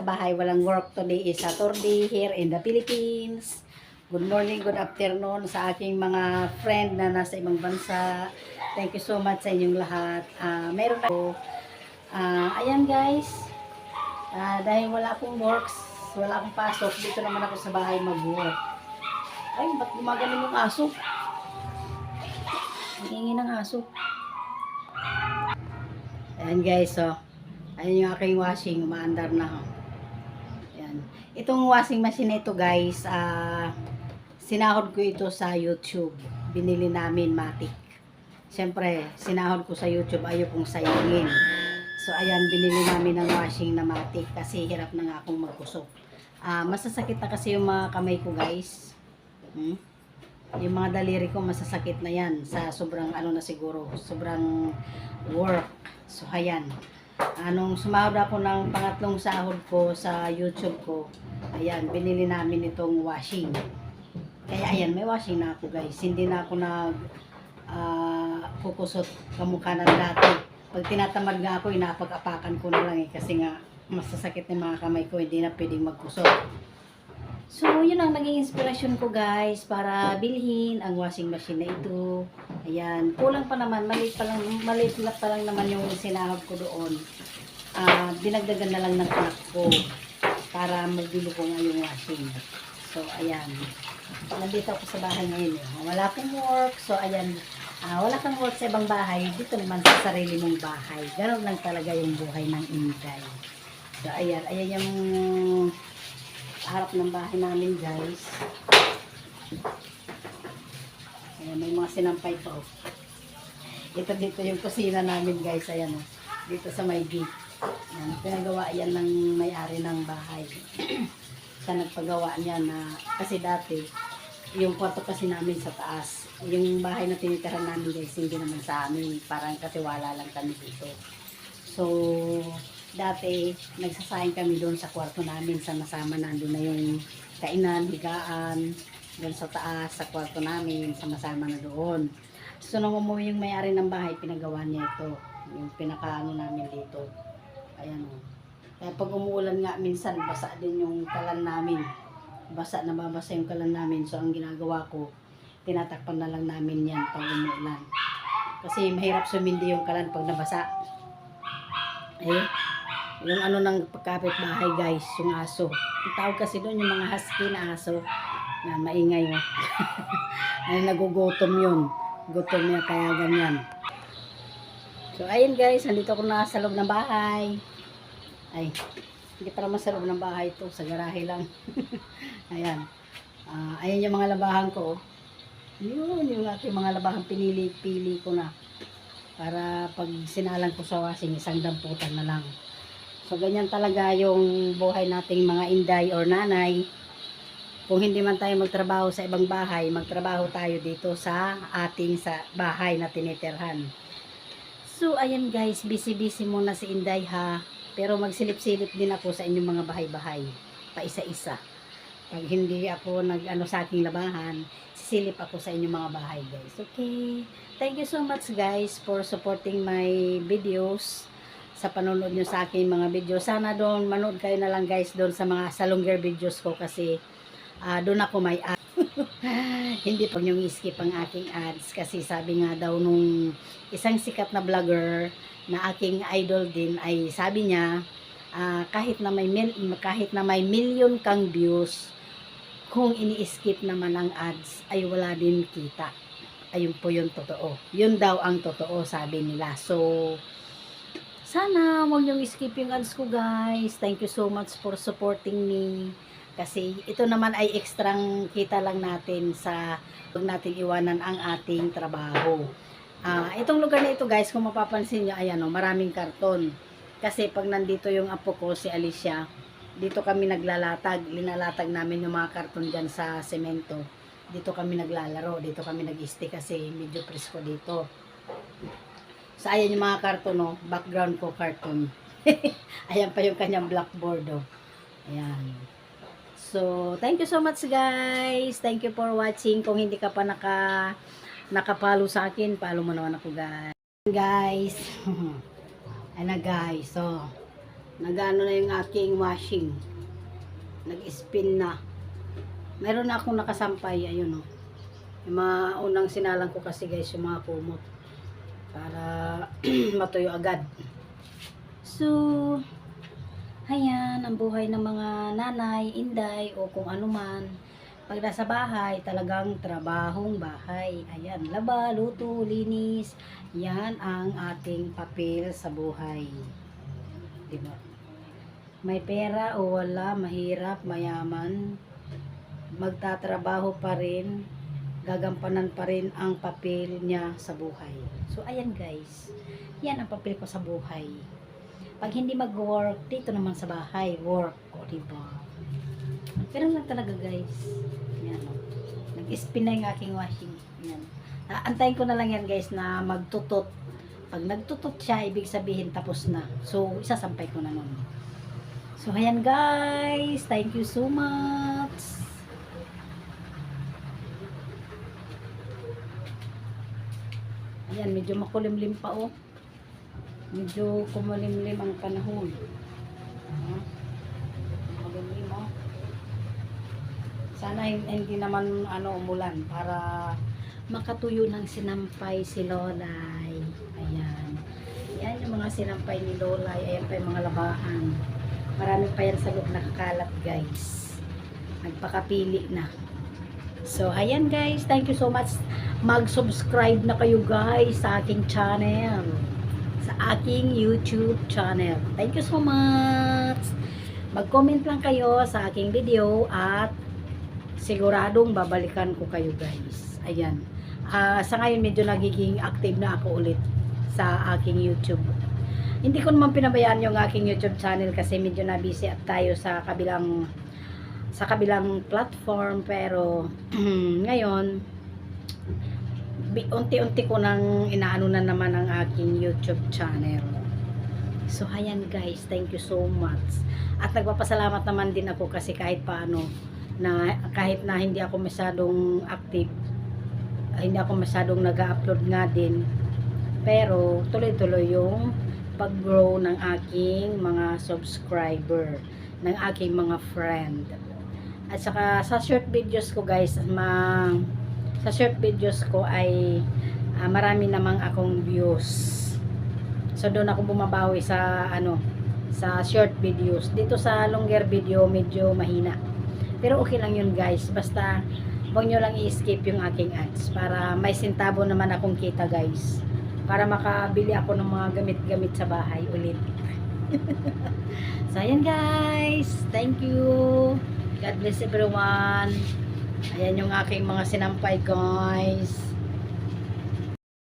bahay, walang work today is Saturday here in the Philippines. Good morning, good afternoon sa aking mga friend na nasa ibang bansa. Thank you so much sa inyong lahat. Ah, meron ako, ah, ayan guys, Ah, dahil wala akong works, wala akong pasok, dito naman ako sa bahay mag-work. Ay, ba't gumagaling yung aso? Ang ng aso. Ayan guys, so, ayan yung aking washing, umaandar na. oh. Itong washing machine ito guys, ah, sinahod ko ito sa YouTube. Binili namin Matic. Siyempre, sinahod ko sa YouTube, ayaw kong sayangin. So, ayan, binili namin ng washing na Matic kasi hirap na nga akong magkusok. Ah, masasakit na kasi yung mga kamay ko guys. Hmm? Yung mga daliri ko masasakit na yan sa sobrang ano na siguro, sobrang work. So, ayan. Anong sumahod ako ng pangatlong sahod ko sa YouTube ko, ayan, binili namin itong washing. Kaya ayan, may washing na ako guys. Hindi na ako nag ah, kukusot kamukha ng dati. Pag tinatamad nga ako, inapag-apakan ko na lang eh. Kasi nga, masasakit ng mga kamay ko, hindi na pwedeng magkusot. So, yun ang naging inspirasyon ko guys para bilhin ang washing machine na ito. Ayan, kulang pa naman, maliit pa lang, maliit na pa lang naman yung sinahod ko doon. Ah, dinagdagan na lang ng anak ko para magbilo ko nga yung washing. So, ayan. Nandito ako sa bahay ngayon eh. Wala akong work. So, ayan. Ah, wala kang work sa ibang bahay. Dito naman sa sarili mong bahay. Ganon lang talaga yung buhay ng Inday. So, ayan. Ayan yung harap ng bahay namin, guys. Ayan, may mga sinampay pa. Oh. Ito dito yung kusina namin, guys. Ayan, oh. Dito sa may gate. Ayan, pinagawa yan ng may-ari ng bahay. sa nagpagawa niya na, kasi dati, yung kwarto kasi namin sa taas. Yung bahay na tinitirahan namin, guys, hindi naman sa amin. Parang katiwala lang kami dito. So, dati, nagsasayang kami doon sa kwarto namin. Sama-sama nandun na yung kainan, higaan, doon sa taas, sa kwarto namin, sama-sama na doon. So, nung umuwi yung may-ari ng bahay, pinagawa niya ito. Yung pinakaano namin dito. Ayan o. Kaya pag umuulan nga, minsan, basa din yung kalan namin. Basa, nababasa yung kalan namin. So, ang ginagawa ko, tinatakpan na lang namin yan pag umuulan. Kasi mahirap sumindi yung kalan pag nabasa. Eh, yung ano ng pagkapit bahay guys, yung aso. Ang tawag kasi doon yung mga husky na aso. Na maingay oh. Ay nagugutom yun. Gutom niya kaya ganyan. So ayun guys, nandito ako na sa loob ng bahay. Ay, hindi para sa loob ng bahay to, sa garahe lang. ayan. Ah, ayan yung mga labahan ko. oh. Yun, yung aking mga labahan pinili-pili ko na. Para pag sinalang ko sa washing, isang damputan na lang. So, ganyan talaga yung buhay nating mga inday or nanay. Kung hindi man tayo magtrabaho sa ibang bahay, magtrabaho tayo dito sa ating sa bahay na tinitirhan. So, ayan guys, busy-busy muna si Inday ha. Pero magsilip-silip din ako sa inyong mga bahay-bahay. Pa isa-isa. Pag hindi ako nag-ano sa aking labahan, sisilip ako sa inyong mga bahay guys. Okay? Thank you so much guys for supporting my videos sa panonood nyo sa aking mga video. Sana doon, manood kayo na lang guys doon sa mga sa longer videos ko kasi ah, doon ako may ad. Hindi po nyo skip ang aking ads kasi sabi nga daw nung isang sikat na vlogger na aking idol din ay sabi niya ah, kahit na may mil, kahit na may million kang views kung ini-skip naman ang ads ay wala din kita ayun po yung totoo. Yun daw ang totoo, sabi nila. So, sana huwag niyong skip yung ads ko, guys. Thank you so much for supporting me. Kasi ito naman ay ekstrang kita lang natin sa huwag natin iwanan ang ating trabaho. Ah, itong lugar na ito, guys, kung mapapansin niyo, ayan, oh, maraming karton. Kasi pag nandito yung apo ko, si Alicia, dito kami naglalatag. Linalatag namin yung mga karton dyan sa semento dito kami naglalaro, dito kami nag-stay kasi medyo presko dito. So, ayan yung mga karton, no? Background ko karton. ayan pa yung kanyang blackboard, oh. Ayan. So, thank you so much, guys. Thank you for watching. Kung hindi ka pa naka, nakapalo sa akin, follow mo naman ako, guys. Guys. Na, guys. So, Nagano na yung aking washing. Nag-spin na. Meron na akong nakasampay, ayun oh. Yung mga unang sinalang ko kasi guys, yung mga kumot. Para matuyo agad. So, ayan, ang buhay ng mga nanay, inday, o kung ano man. Pag nasa bahay, talagang trabahong bahay. Ayan, laba, luto, linis. Yan ang ating papel sa buhay. Diba? May pera o wala, mahirap, mayaman, magtatrabaho pa rin, gagampanan pa rin ang papel niya sa buhay. So, ayan guys, yan ang papel ko sa buhay. Pag hindi mag-work, dito naman sa bahay, work, o diba? Pero lang talaga guys. Yan o. Nag-spin na yung aking washing. Yan. Ah, Antayin ko na lang yan guys na magtutot. Pag nagtutot siya, ibig sabihin tapos na. So, isasampay ko na nun. So, ayan guys. Thank you so much. Ayan, medyo makulimlim pa oh. Medyo kumulimlim ang panahon. Ah, Makulimlim oh. Sana hin- hindi naman ano umulan para makatuyo ng sinampay si Lolay. Ayan. Yan yung mga sinampay ni Lolay. Ayan pa yung mga labahan. Marami pa yan sa loob nakakalat guys. Nagpakapili na. So, ayan guys. Thank you so much. Mag-subscribe na kayo guys sa aking channel. Sa aking YouTube channel. Thank you so much. Mag-comment lang kayo sa aking video at siguradong babalikan ko kayo guys. Ayan. Ah, sa ngayon medyo nagiging active na ako ulit sa aking YouTube. Hindi ko naman pinabayaan yung aking YouTube channel kasi medyo na busy at tayo sa kabilang sa kabilang platform pero ngayon unti-unti ko nang inaano na naman ang aking YouTube channel. So ayan guys, thank you so much. At nagpapasalamat naman din ako kasi kahit paano na kahit na hindi ako masyadong active hindi ako masyadong nag-upload nga din pero tuloy-tuloy yung pag-grow ng aking mga subscriber ng aking mga friend at saka sa short videos ko guys ma sa short videos ko ay ah, marami namang akong views so doon ako bumabawi sa ano sa short videos dito sa longer video medyo mahina pero okay lang yun guys. Basta huwag nyo lang i-skip yung aking ads para may sintabo naman akong kita guys. Para makabili ako ng mga gamit-gamit sa bahay ulit. so ayan guys. Thank you. God bless everyone. Ayan yung aking mga sinampay guys.